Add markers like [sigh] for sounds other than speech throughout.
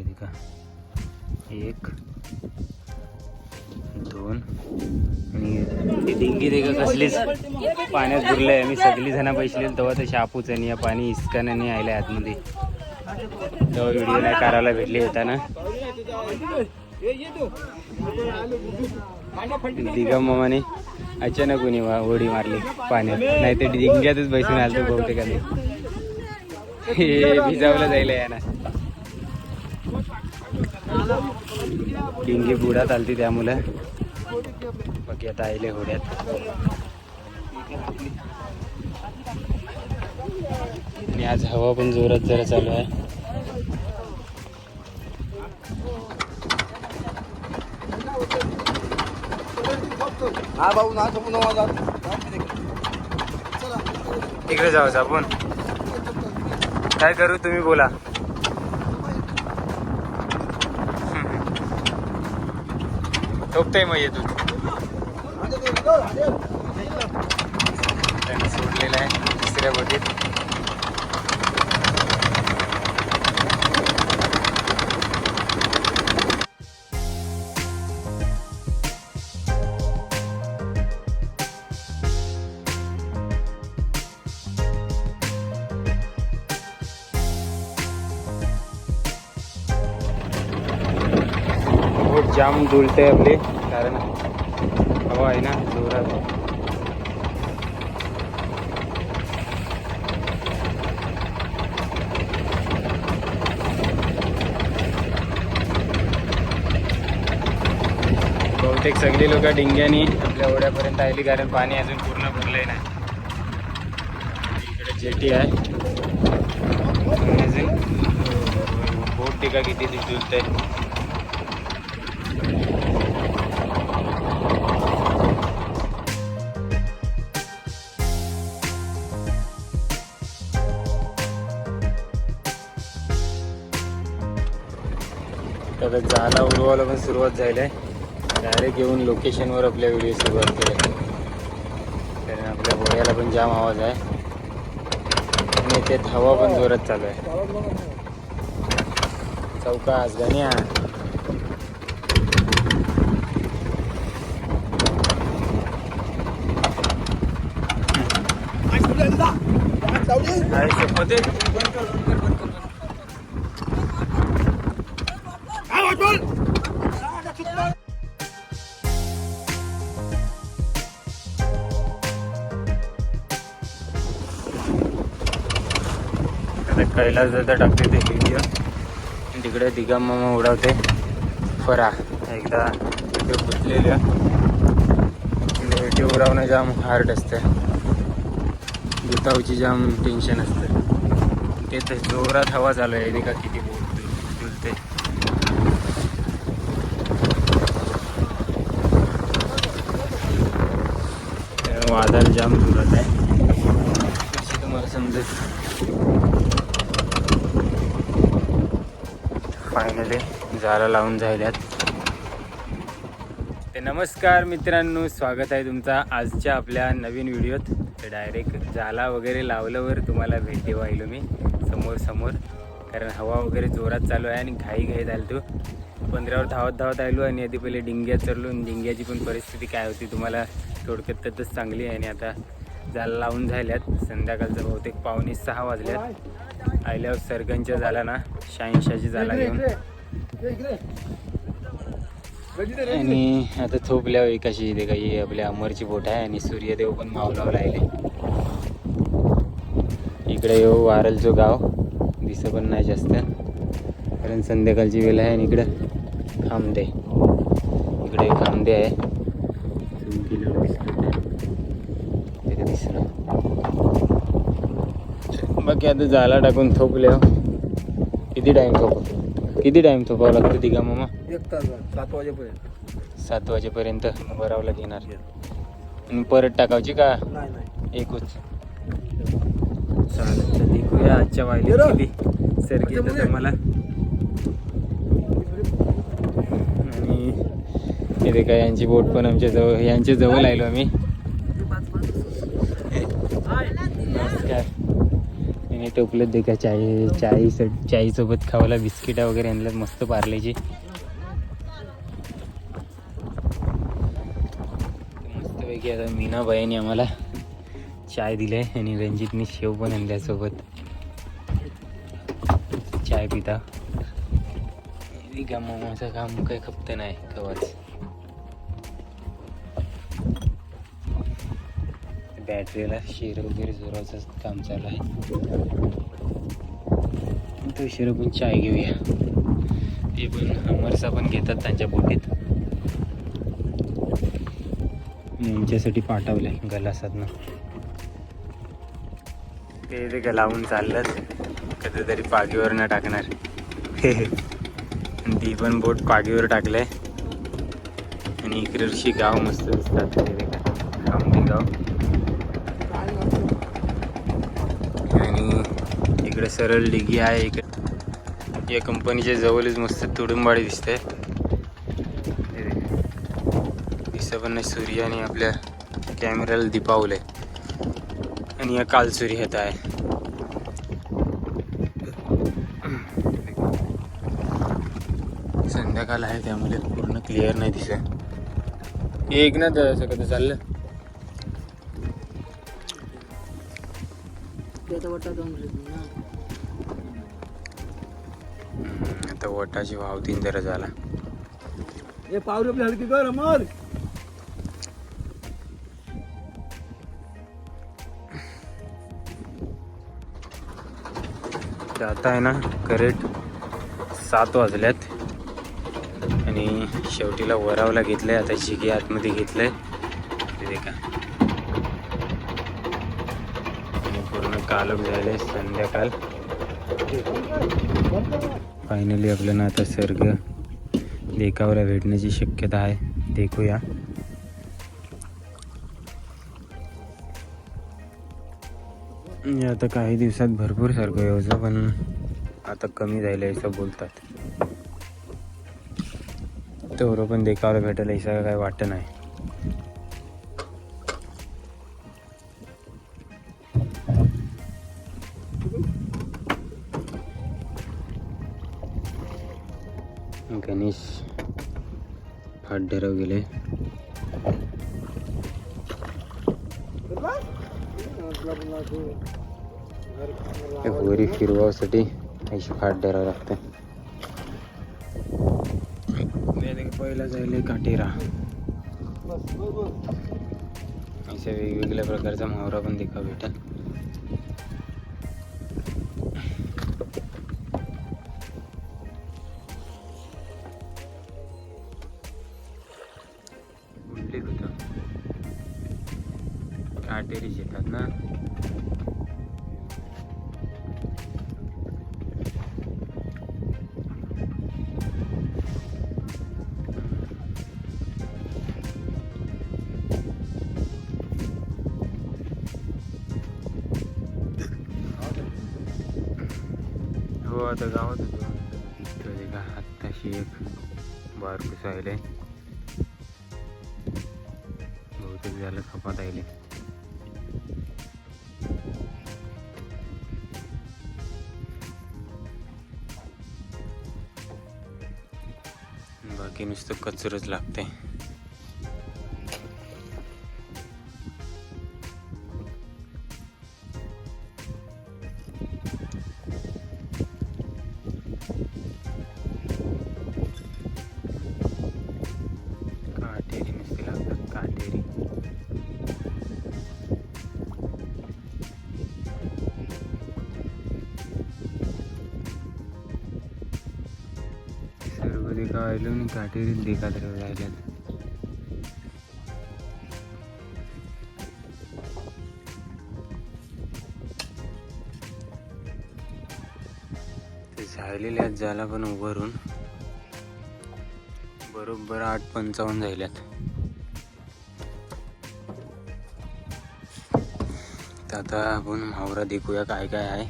ते का एक दोन आणि डिंगी ते का कसलीच पाण्यात बुरलंय मी सगळी जण पैसे तेव्हा तशी आपूच आणि या पाणी इस्कानं नाही आलंय आतमध्ये. तेव्हा व्हिडिओ नाही करायला भेटली येताना दिगा मामाने अचानक कोणी वा- मारली पाण्यात. नाही तर डिंग्यातच बैसून आलं बहुतेकाने. हे भिजावलं जायला याना डिंगी बुडात आलती त्यामुळं बाकी आता आले होड्यात. आणि आज हवा पण जोरात जरा चालू आहे. हा भाऊ ना तिकडे जाऊ आपण. काय करू तुम्ही बोला. ठोकताय मग येतो त्यांनी सोडलेलं आहे तिसऱ्या बोटीत. जाम डुलते आपली कारण हवा आहे ना जोरात. बहुतेक सगळी लोक डिंग्यानी आपल्या ओढ्यापर्यंत आली कारण पाणी अजून पूर्ण भरलंय नाही इकडे जेटी आहे. अजून बोट टिका किती डुलते तर जायला उडवायला पण सुरुवात झाली आहे डायरेक्ट येऊन लोकेशनवर आपल्या व्हिडिओ सुरुवात केली कारण आपल्या गोळ्याला पण जाम आवाज आहे. आणि त्यात हवा पण जोरात चालू आहे. चौकास गण्या. काय कैलास दादा टाकते ते व्हिडिओ तिकडे दिगम मामा उडवते. फरा. एकदा व्हिडिओ फुटलेल्या व्हिडिओ उडवणं जाम हार्ड असतं. दुतावची जाम टेन्शन असतं. ते तर जोरात हवा चालू आहे. एका किती बोलते वादळ जाम जोरात आहे. तुम्हाला समजेल. फायनली जायला लावून झाल्यात. ते नमस्कार मित्रांनो स्वागत आहे तुमचा आजच्या आपल्या नवीन व्हिडिओत. डायरेक्ट जाला वगैरे लावल्यावर तुम्हाला भेट देऊ आलो मी समोर समोर कारण हवा वगैरे जोरात चालू आहे आणि घाई घाईत आलो तो पंधरावर धावत धावत आलो आणि आधी पहिले डिंग्यात चढलो आणि डिंग्याची पण परिस्थिती काय होती तुम्हाला थोडक्यात तसंच चांगली आहे आणि आता जाला लावून झाल्यात. संध्याकाळचं बहुतेक पावणे सहा वाजल्यात. आल्यावर सरगंच्या झाला ना शहाऐंशाची झाला घेऊन. आणि आता थोपल्या कशी इथे काही आपल्या अमरची बोट आहे आणि सूर्यदेव पण मावलाव लागले इकडे येऊ वारलचं गाव. दिसत पण नाही जास्त. कारण संध्याकाळची वेळ आहे आणि इकडं खामदे इकडे खामदे आहे Zoom केल्यावर दिसलं ते. तिथे दिसलं बाकी आता जाला टाकून थोपल्या किती टाइम थोप किती टाइम थोपावं लागतं तिघा मामा? एक तास सात वाजेपर्यंत. सात वाजेपर्यंत भरावं घेणार आणि परत टाकायची का? नाही नाही. एकच. चालेल निघूया आजच्या किती? सर घेत मला आणि इथे काय यांची बोट पण आमच्या जवळ यांच्या जवळ आलो आम्ही. नाही आणि इथे का चाय चाय चायसोबत खावायला बिस्किटा वगैरे आणल्यात मस्त पार्लेची. मस्तपैकी आता मीनाबाईने आम्हाला चाय दिले आणि रणजितने शेव पण आणल्या सोबत. चाय पिता. मामाचं काम काही खपत नाही कवाच. बॅटरीला शेर वगैरे जोराचं काम चालू आहे. तो शिरो पण चाय घेऊया. ते पण हमरसा पण घेतात त्यांच्या बोटीत यांच्यासाठी पाठवलंय गलासातनं. ते ते गलावून लावून चाललं कधीतरी पागीवर न टाकणार ती पण बोट पागीवर टाकलंय. आणि इकडची गाव मस्त दिसतात. ते गाव. आणि इकडे सरळ डिगी आहे इकडे या कंपनीच्या जवळच मस्त तुडुंबाडी दिसते. दिसत पण नाही सूर्याने आपल्या कॅमेऱ्याला आहे आणि या कालसुरी येत आहे. संध्याकाळ आहे त्यामुळे पूर्ण क्लिअर नाही दिसत. एक ना तर असं कधी चाललं? आता वटाची वाव तीन जरा झाला. हे पावरी आपली हलकी कर अमर आता आहे ना करेक्ट सात वाजल्यात. आणि शेवटीला वरावला घेतलंय आता शिगी आतमध्ये घेतलंय. ते का आणि झाले संध्याकाळ. फायनली आपल्याला आता सर्ग देखावला भेटण्याची शक्यता आहे. देखूया. आता काही दिवसात भरपूर सारखं यायचं पण आता कमी जाईल असं बोलतात. तेवढं पण देखावला भेटेल असं काय वाटत नाही. फाट गेले. वरी फिरवासाठी अशी फाट धरावं लागतं. पहिला जायला काटेरा. अशा वेगवेगळ्या प्रकारचा मोहरा पण देखा भेटेल. काटेरीच येतात ना. हो आता गावात होतो. का आत्ताशी एक बारकूस आहे बहुतेक झालं खपात आले बाकी नुसतं कचरच लागते सर्व देखा आयलो आणि काटेरी देखा तर राहिल्यात झालेले आहेत झाला पण उभारून. बरोबर आठ पंचावन्न झाल्यात. तर आता आपण मावरा देखूया काय काय आहे.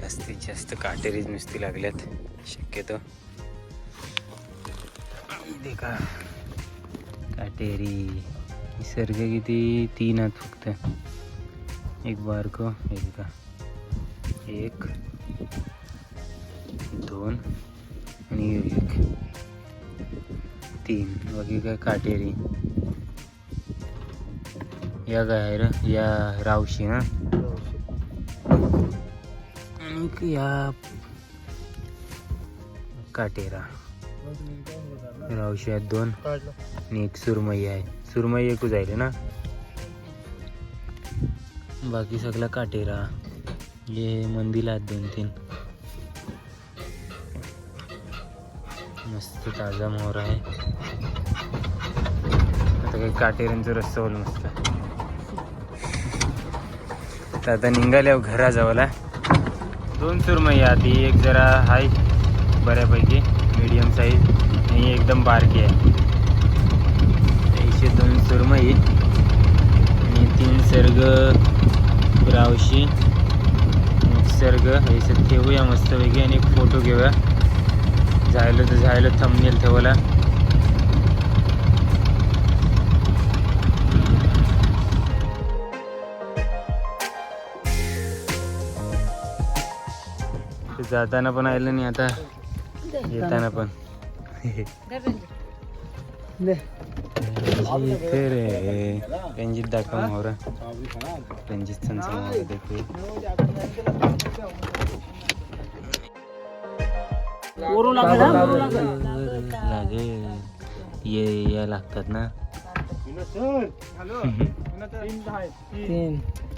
जास्तीत जास्त काटेरीज नुसती लागल्यात शक्यतो. का? काटेरी निसर्ग किती? तीन आहेत फक्त. एक बारको एक का? एक दोन आणि एक. तीन. बाकी काय काटेरी या काय आहे रे? या रावशी ना? आणि या काटेरा. रावशी आहेत दोन. आणि एक सुरमई आहे. सुरमई एकच आहे ना? बाकी सगळं काटेरा हे मंदिर आहेत दोन तीन. मस्त ताजा मोहर आहे. आता काही काटेऱ्यांचं रस्ता होईल मस्त. तर आता निघाल्यावर घराजवळ. दोन सुरमई आधी. एक जरा हाय बऱ्यापैकी. मीडियम साईज आणि एकदम बारकी आहे. एकशे दोन सुरमई आणि तीन सर्ग रावशी सर्ग हे ठेवूया मस्तपैकी आणि एक फोटो घेऊया. झालं तर झालं थंबनेल ठेवला ते जाताना पण आलं नाही आता. येताना पण. इथे रे रणजित दाखव मोहरा. रणजित संचा मोहरा देखो लागेल ये या लागतात ना.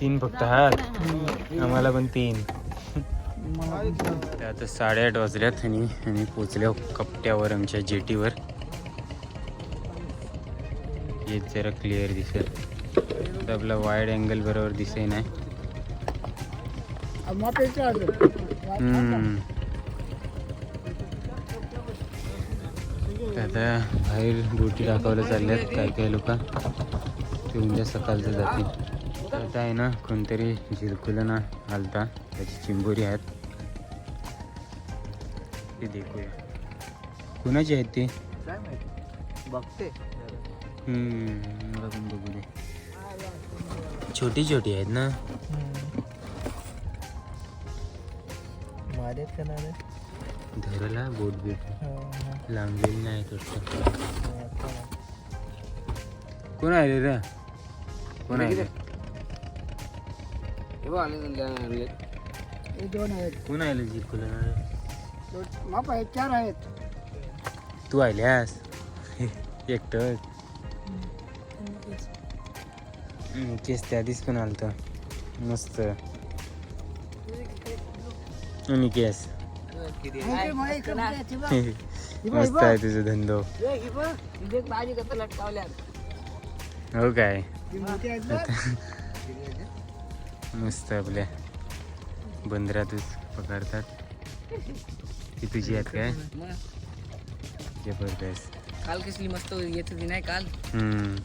तीन फक्त हात. आम्हाला पण तीन. आता साडेआठ वाजल्यात आणि आम्ही पोचल्या कपट्यावर आमच्या जेटीवर. हेच जरा क्लिअर दिसत तर आपला वाईड अँगल बरोबर दिसे नाही आता. बाहेर बोटी दाखवायला चालल्यात काय काय लोक. ते उद्या सकाळचं जातील. तर आता आहे ना कोणतरी झिरकुलं ना आलता त्याची चिंबोरी आहेत. ते देखूया कुणाची आहेत ते बघते हम्म, मला पण बघू दे छोटी छोटी आहेत ना का नाही धरला बोट बीट लांबलेली नाही वाटतं कोण आहे रे कोण आहे? हे कोण आहे झिरकुलं दोन- माप आहेत चार आहेत. तू आल्यास [laughs] एकटंच केस त्या आधीच पण आलत. मस्त. आणि केस. [laughs] मस्त आहे तुझं धंदो. हो काय? मस्त आपल्या बंदरातच पकडतात ती तुझी आहेत काय जबरदस्त. काल कसली मस्त येत होती नाही काल? हम्म.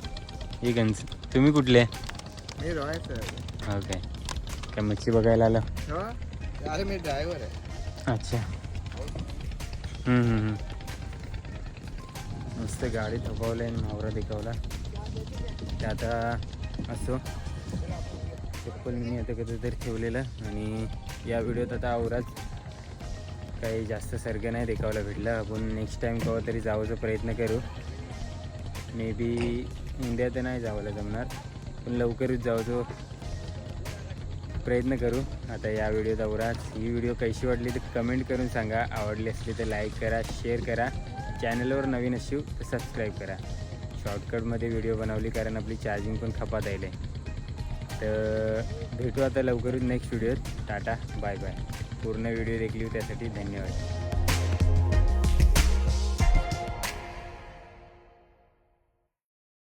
हे गंज तुम्ही कुठले? हे रॉयचं आहे. हो काय. काय मच्छी बघायला आलं? हो? अरे मी ड्रायव्हर आहे. अच्छा. हम्म, हम्म, हम्म. मस्त गाडी थोपवली आणि मावरा दिखवला. ते आता असो. चप्पल मी आता कधीतरी ठेवलेलं आणि या व्हिडिओत आता आवराच. काही जास्त सर्ग नाही देखावला भेटलं. आपण नेक्स्ट टाईम केव्हा तरी जावायचा प्रयत्न करू. मे बी इंडिया तर नाही जावायला जमणार. पण लवकरच जावतो प्रयत्न करू. आता या व्हिडिओ आवराच ही व्हिडिओ कशी वाटली तर कमेंट करून सांगा. आवडली असली तर लाईक करा शेअर करा. चॅनलवर नवीन असू तर सबस्क्राईब करा. शॉर्टकटमध्ये व्हिडिओ बनवली कारण आपली चार्जिंग पण खपात आहे तर भेटू आता लवकरच नेक्स्ट व्हिडिओत टाटा बाय बाय पूर्ण व्हिडिओ देखली त्यासाठी धन्यवाद.